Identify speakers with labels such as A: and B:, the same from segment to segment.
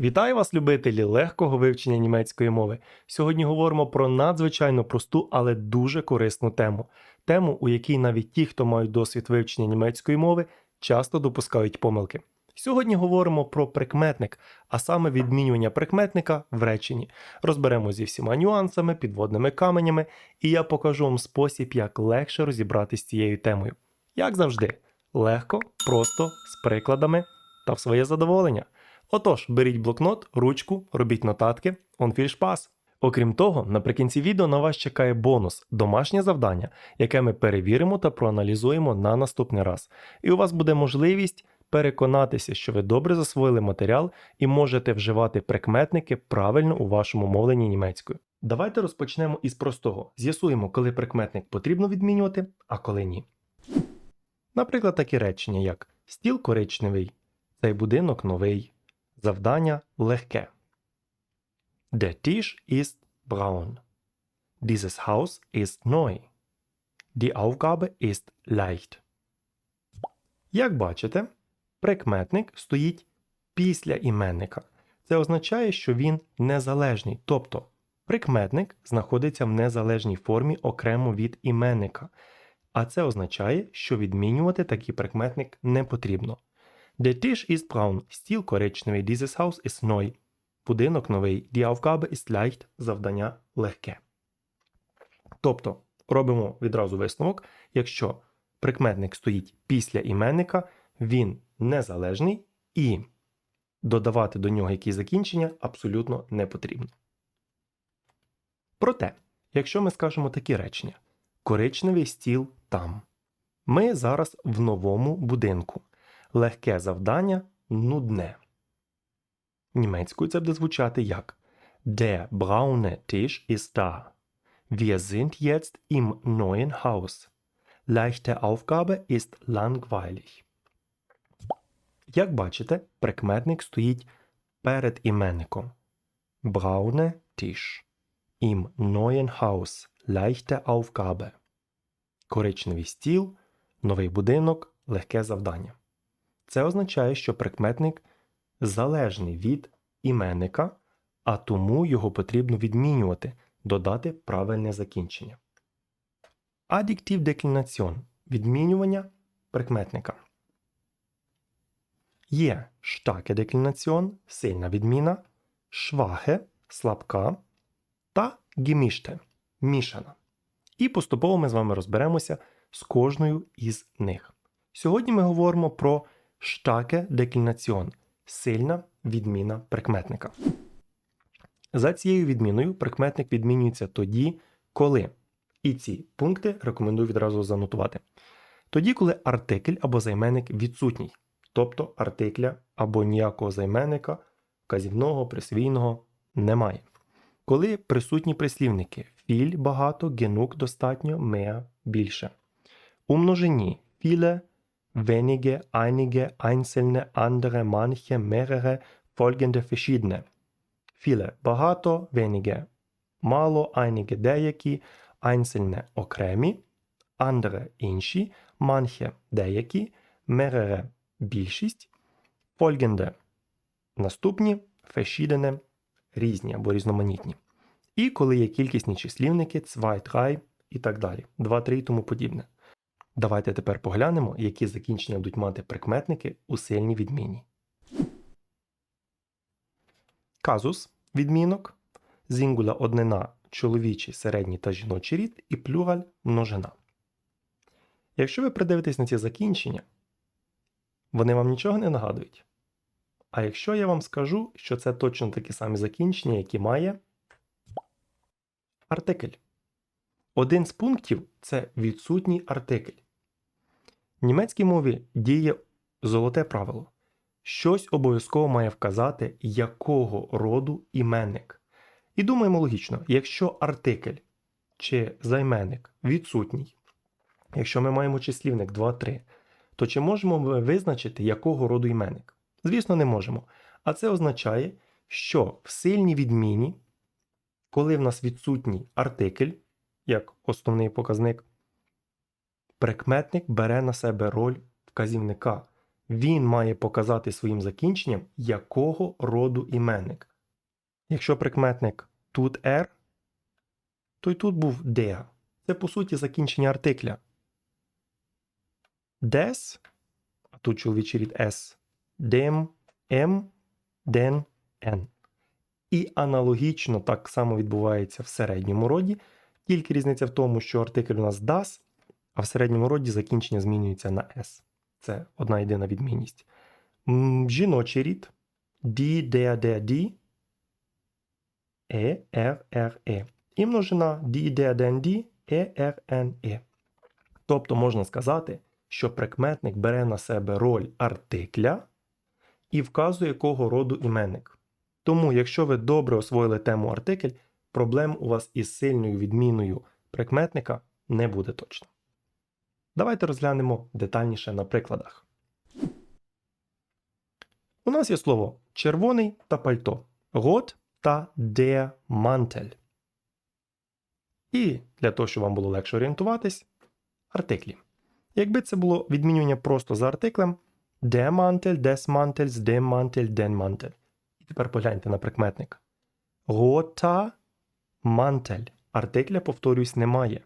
A: Вітаю вас, любителі легкого вивчення німецької мови. Сьогодні говоримо про надзвичайно просту, але дуже корисну тему. Тему, у якій навіть ті, хто мають досвід вивчення німецької мови, часто допускають помилки. Сьогодні говоримо про прикметник, а саме відмінювання прикметника в реченні. Розберемо зі всіма нюансами, підводними каменями, і я покажу вам спосіб, як легше розібратися з цією темою. Як завжди, легко, просто, з прикладами та в своє задоволення. Отож, беріть блокнот, ручку, робіть нотатки, он фільшпас. Окрім того, наприкінці відео на вас чекає бонус домашнє завдання, яке ми перевіримо та проаналізуємо на наступний раз. І у вас буде можливість переконатися, що ви добре засвоїли матеріал і можете вживати прикметники правильно у вашому мовленні німецькою. Давайте розпочнемо із простого. З'ясуємо, коли прикметник потрібно відмінювати, а коли ні. Наприклад, такі речення, як стіл коричневий, цей будинок новий, завдання легке. Der Tisch ist braun. Dieses Haus ist neu. Die Aufgabe ist leicht. Як бачите, прикметник стоїть після іменника. Це означає, що він незалежний. Тобто прикметник знаходиться в незалежній формі окремо від іменника. А це означає, що відмінювати такий прикметник не потрібно. Der Tisch ist braun, стіл коричневий, dieses Haus ist neu. Будинок новий, die Aufgabe ist leicht, завдання легке. Тобто робимо відразу висновок, якщо прикметник стоїть після іменника, він незалежний і додавати до нього якісь закінчення абсолютно не потрібно. Проте, якщо ми скажемо такі речення: коричневий стіл там. Ми зараз в новому будинку. Легке завдання нудне. Німецькою це буде звучати як Der braune Tisch ist da. Wir sind jetzt im neuen Haus. Leichte Aufgabe ist langweilig. Як бачите, прикметник стоїть перед іменником. Braune Tisch. Im neuen Haus. Leichte Aufgabe. Коричневий стіл, новий будинок, легке завдання. Це означає, що прикметник залежний від іменника, а тому його потрібно відмінювати, додати правильне закінчення. Аддіктив деклінаціон відмінювання прикметника. Є штаке деклінаціон сильна відміна, швахе слабка та гіміште мішана. І поступово ми з вами розберемося з кожною із них. Сьогодні ми говоримо про штаке деклінаціон сильна відміна прикметника. За цією відміною прикметник відмінюється тоді, коли. І ці пункти рекомендую відразу занотувати. Тоді, коли артикль або займенник відсутній, тобто артикля або ніякого займенника, вказівного, присвійного немає. Коли присутні прислівники філь багато, генук достатньо, меа більше. У множині філе wenige, einige, einzelne, andere, manche, mehrere, folgende, verschiedene. Viele – багато, wenige – мало, einige – деякі, einzelne – окремі, andere – інші, manche – деякі, mehrere – більшість, folgende – наступні, verschiedene – різні або різноманітні. І коли є кількісні числівники, zwei, drei і так далі, 2, 3 і тому подібне. Давайте тепер поглянемо, які закінчення будуть мати прикметники у сильній відміні. Казус відмінок, зінгула однина чоловічий, середній та жіночий рід і плюраль множина. Якщо ви придивитесь на ці закінчення, вони вам нічого не нагадують. А якщо я вам скажу, що це точно такі самі закінчення, які має артикль. Один з пунктів це відсутній артикль. В німецькій мові діє золоте правило. Щось обов'язково має вказати, якого роду іменник. І думаємо логічно, якщо артикль чи займенник відсутній, якщо ми маємо числівник 2-3, то чи можемо ми визначити, якого роду іменник? Звісно, не можемо. А це означає, що в сильній відміні, коли в нас відсутній артикль, як основний показник, прикметник бере на себе роль вказівника. Він має показати своїм закінченням, якого роду іменник. Якщо прикметник тут R, то й тут був der. Це по суті закінчення артикля. Des, а тут чоловічий рід S, dem, m, den, n. І аналогічно так само відбувається в середньому роді, тільки різниця в тому, що артикль у нас das, а в середньому роді закінчення змінюється на S. Це одна єдина відмінність. Жіночий рід die, der, der, die, e, r, r, e. І множина die, der, den, die, e, r, n, e. Тобто можна сказати, що прикметник бере на себе роль артикля і вказує, якого роду іменник. Тому, якщо ви добре освоїли тему артикль, проблем у вас із сильною відміною прикметника не буде точно. Давайте розглянемо детальніше на прикладах. У нас є слово червоний та пальто, рот та der Mantel. І для того, щоб вам було легше орієнтуватись, артиклі. Якби це було відмінювання просто за артиклем der Mantel, des Mantels, dem Mantel, den Mantel. І тепер погляньте на прикметник. Рота Мантель. Артикля, повторюсь, немає.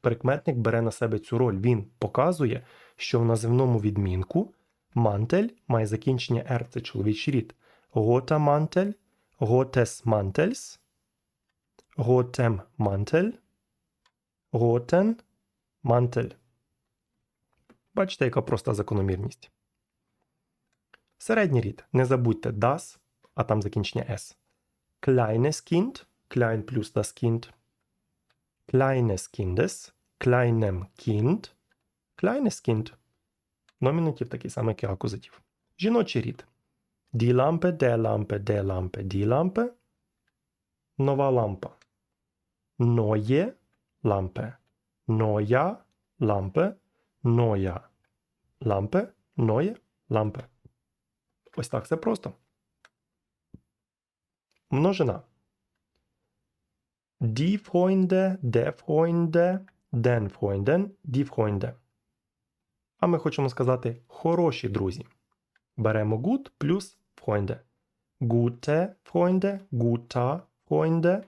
A: Прикметник бере на себе цю роль. Він показує, що в називному відмінку мантель має закінчення R, це чоловічий рід. Рота мантель, ротес мантельс, ротем мантель, ротен мантель. Бачите, яка проста закономірність. Середній рід. Не забудьте das, а там закінчення S. Kleines Kind, klein плюс das Kind. Kleines Kindes, kleinem Kind, kleines Kind. Номінатив такий самий, як і акузатив. Жіночий рід. Die Lampe, der Lampe, der Lampe, die Lampe. Нова лампа. Neue Lampe. Neuer Lampe. Neuer Lampe. Neue Lampe. Ось так все просто. Множина. Die Freunde, der Freunde, den Freunden, die Freunde. А ми хочемо сказати хороші друзі. Беремо gut плюс Freunde. Gute Freunde, guter Freunde,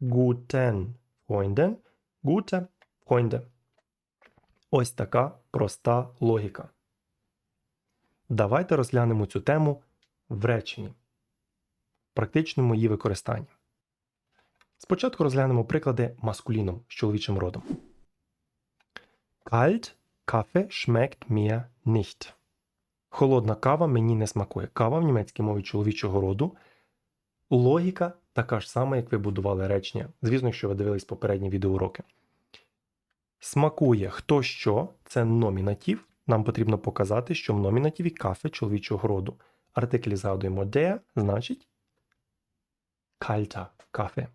A: guten Freunden, gute Freunde. Ось така проста логіка. Давайте розглянемо цю тему в реченні, практичному її використанні. Спочатку розглянемо приклади маскуліном з чоловічим родом. Kalt Kaffee schmeckt mir nicht. Холодна кава мені не смакує. Кава в німецькій мові чоловічого роду. Логіка така ж сама, як ви будували речення. Звісно, якщо ви дивились попередні відеоуроки. Смакує хто що, це номінатив. Нам потрібно показати, що в номінативі кафе чоловічого роду. Артиклі згадуємо der, значить кальта кафе.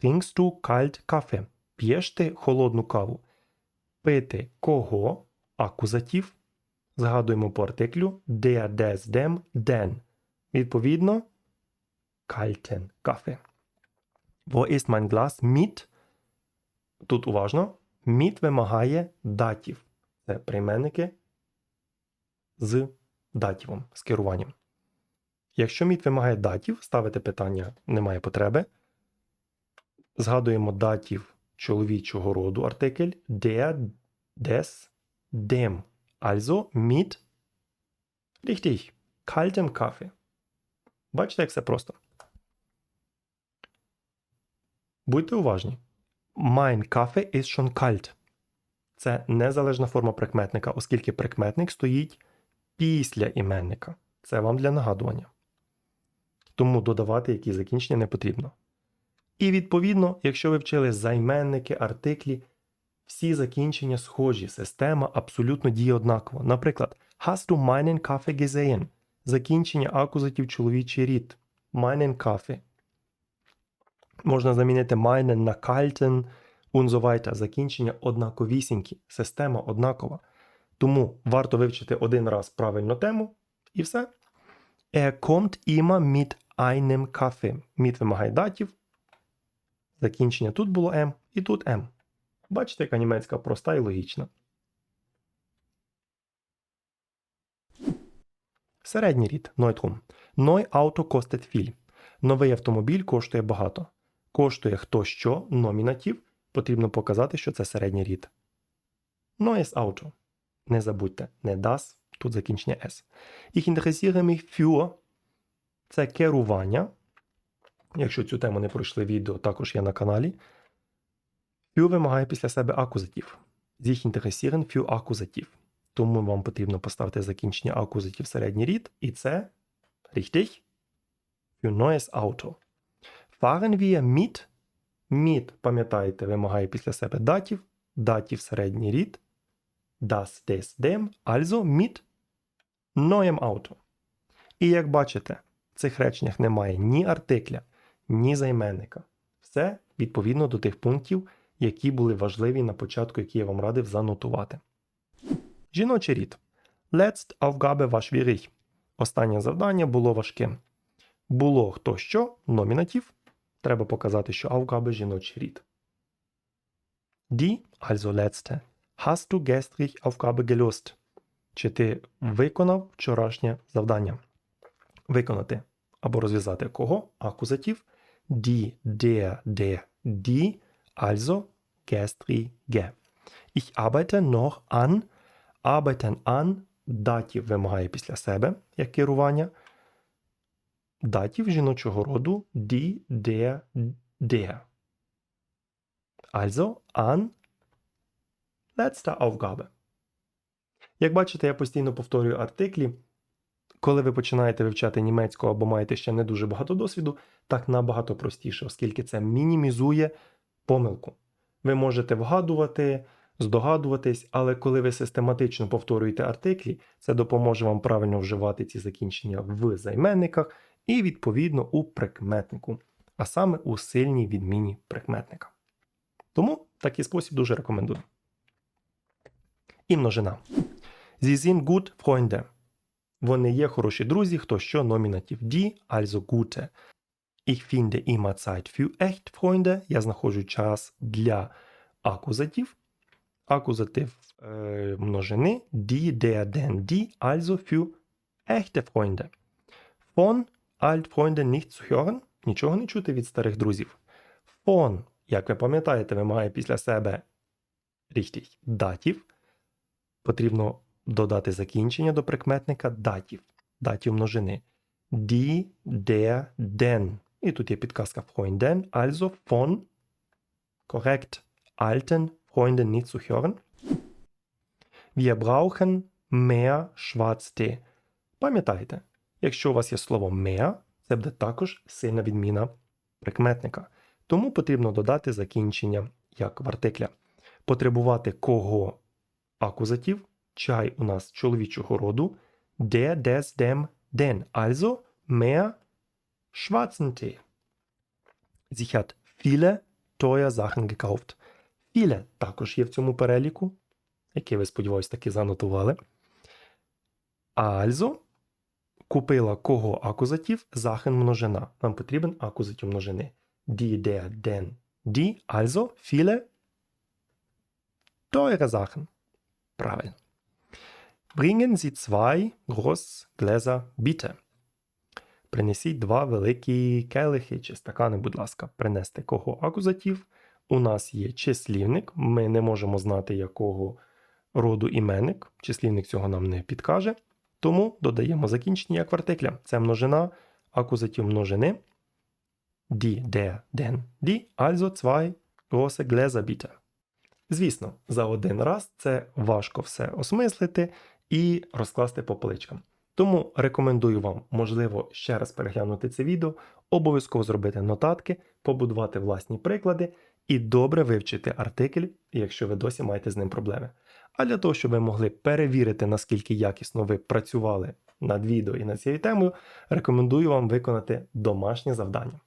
A: Trinkst du kalt Kaffee? П'єш ти холодну каву. Пити кого? Акузатив. Згадуємо по артиклю der, des, dem, den. Відповідно, kalten Kaffee. Wo ist mein Glas mit? Тут уважно. Mit вимагає датів. Це прийменники з датівом, з керуванням. Якщо міт вимагає датів, ставити питання немає потреби. Згадуємо датів чоловічого роду артикль der, des, dem. Also mit richtig, kaltem Kaffee. Бачите, як все просто. Будьте уважні. Mein Kaffee ist schon kalt. Це незалежна форма прикметника, оскільки прикметник стоїть після іменника. Це вам для нагадування. Тому додавати які закінчення не потрібно. І відповідно, якщо ви вчили займенники, артиклі, всі закінчення схожі, система абсолютно діє однаково. Наприклад, Hast du meinen Kaffee gesehen? Закінчення акузатів чоловічий рід. Meinen Kaffee. Можна замінити meinen на kalten und so weiter. Закінчення однаковісінькі, система однакова. Тому варто вивчити один раз правильно тему і все. Er kommt immer mit einem Kaffee. Mit вимагає датів. Закінчення тут було М і тут М. Бачите, яка німецька проста і логічна. Середній рід Neutrum. Neu Auto kostet viel. Новий автомобіль коштує багато. Коштує хто що, номінатив. Потрібно показати, що це середній рід. Neues Auto. Не забудьте, не das, тут закінчення S. Ich interessiere mich für це керування. Якщо цю тему не пройшли відео, також є на каналі. Für вимагає після себе акузатив. Sich interessieren für акузатив. Тому вам потрібно поставити закінчення акузатив середній рід, і це richtig für neues Auto. Fahren wir mit. Mit, пам'ятаєте, вимагає після себе датів, датів середній рід. Das, des, dem, also mit neuem Auto. І як бачите, в цих реченнях немає ні артикля, ні займенника. Все відповідно до тих пунктів, які були важливі на початку, які я вам радив занотувати. Жіночий рід. Letzt Aufgabe war schwierig. Останнє завдання було важким. Було хто що, номінатив. Треба показати, що Aufgabe – жіночий рід. Die, also letzte. Hast du gestrig Aufgabe gelöst? Чи ти виконав вчорашнє завдання? Виконати або розв'язати кого? Акузатив. Die, der, der, die, also gestrige. Ich arbeite noch an, arbeiten an, датів вимагає після себе, як керування. Датів жіночого роду die, der, der. Also an letzter Aufgabe. Як бачите, я постійно повторюю артиклі. Коли ви починаєте вивчати німецьку або маєте ще не дуже багато досвіду, так набагато простіше, оскільки це мінімізує помилку. Ви можете вгадувати, здогадуватись, але коли ви систематично повторюєте артиклі, це допоможе вам правильно вживати ці закінчення в займенниках і, відповідно, у прикметнику, а саме у сильній відміні прикметника. Тому такий спосіб дуже рекомендую. І множина. Sie sind gut Freunde. Вони є хороші друзі, хто що номінатив die, also gute. Ich finde immer Zeit für echt Freunde. Я знаходжу час для акузатив. Акузатив е, множини die, der, den, die, also für echte Freunde. Von alt nicht zu hören. Нічого не чути від старих друзів. Von, як ви пам'ятаєте, вимагає після себе richtig, датів. Потрібно додати закінчення до прикметника датів, датів множини. Die, der, den. І тут є підказка Freunden, also von, korrekt, alten Freunden nicht zu hören. Wir brauchen mehr Schwarztee. Пам'ятайте, якщо у вас є слово mehr, це буде також сильна відміна прикметника. Тому потрібно додати закінчення як в артикля. Потребувати кого акузатив, чай у нас чоловічого роду, der, des, dem, den, also mehr schwarzen Tee. Sie hat viele teure Sachen gekauft. Viele також є в цьому переліку, який ви, сподіваюсь, таки занотували. Also купила кого акузатив, Sachen множина. Нам потрібен акузатив множини. Die, der, den, die, also viele teure Sachen. Правильно. Bringen Sie zwei Großgläser bitte. Принесіть два великі келихи чи стакани, будь ласка. Принести кого акузатив. У нас є числівник. Ми не можемо знати, якого роду іменник. Числівник цього нам не підкаже. Тому додаємо закінчення як в артикля. Це множина, акузатив множини. Die, der, den, die, also zwei große Gläser bitte. Звісно, за один раз це важко все осмислити і розкласти по поличкам. Тому рекомендую вам, можливо, ще раз переглянути це відео, обов'язково зробити нотатки, побудувати власні приклади і добре вивчити артикль, якщо ви досі маєте з ним проблеми. А для того, щоб ви могли перевірити, наскільки якісно ви працювали над відео і над цією темою, рекомендую вам виконати домашнє завдання.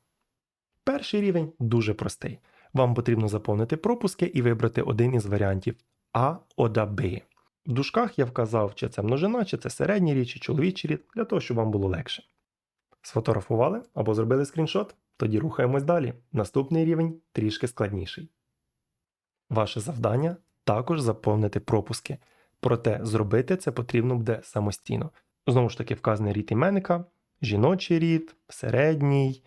A: Перший рівень дуже простий. Вам потрібно заповнити пропуски і вибрати один із варіантів А ода Б. В дужках я вказав, чи це множина, чи це середній рід, чи чоловічий рід, для того, щоб вам було легше. Сфотографували або зробили скріншот? Тоді рухаємось далі. Наступний рівень трішки складніший. Ваше завдання також заповнити пропуски. Проте зробити це потрібно буде самостійно. Знову ж таки, вказаний рід іменника, жіночий рід, середній,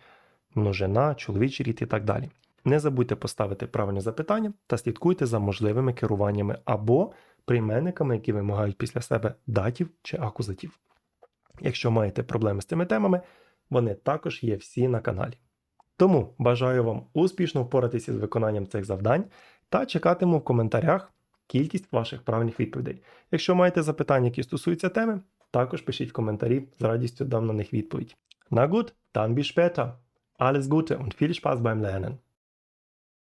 A: множина, чоловічий рід і так далі. Не забудьте поставити правильне запитання та слідкуйте за можливими керуваннями або прийменниками, які вимагають після себе датів чи акузатів. Якщо маєте проблеми з цими темами, вони також є всі на каналі. Тому бажаю вам успішно впоратися з виконанням цих завдань та чекатиму в коментарях кількість ваших правильних відповідей. Якщо маєте запитання, які стосуються теми, також пишіть в коментарі, з радістю дам на них відповідь. Na gut, dann bis später. Alles Gute und viel Spaß beim Lernen.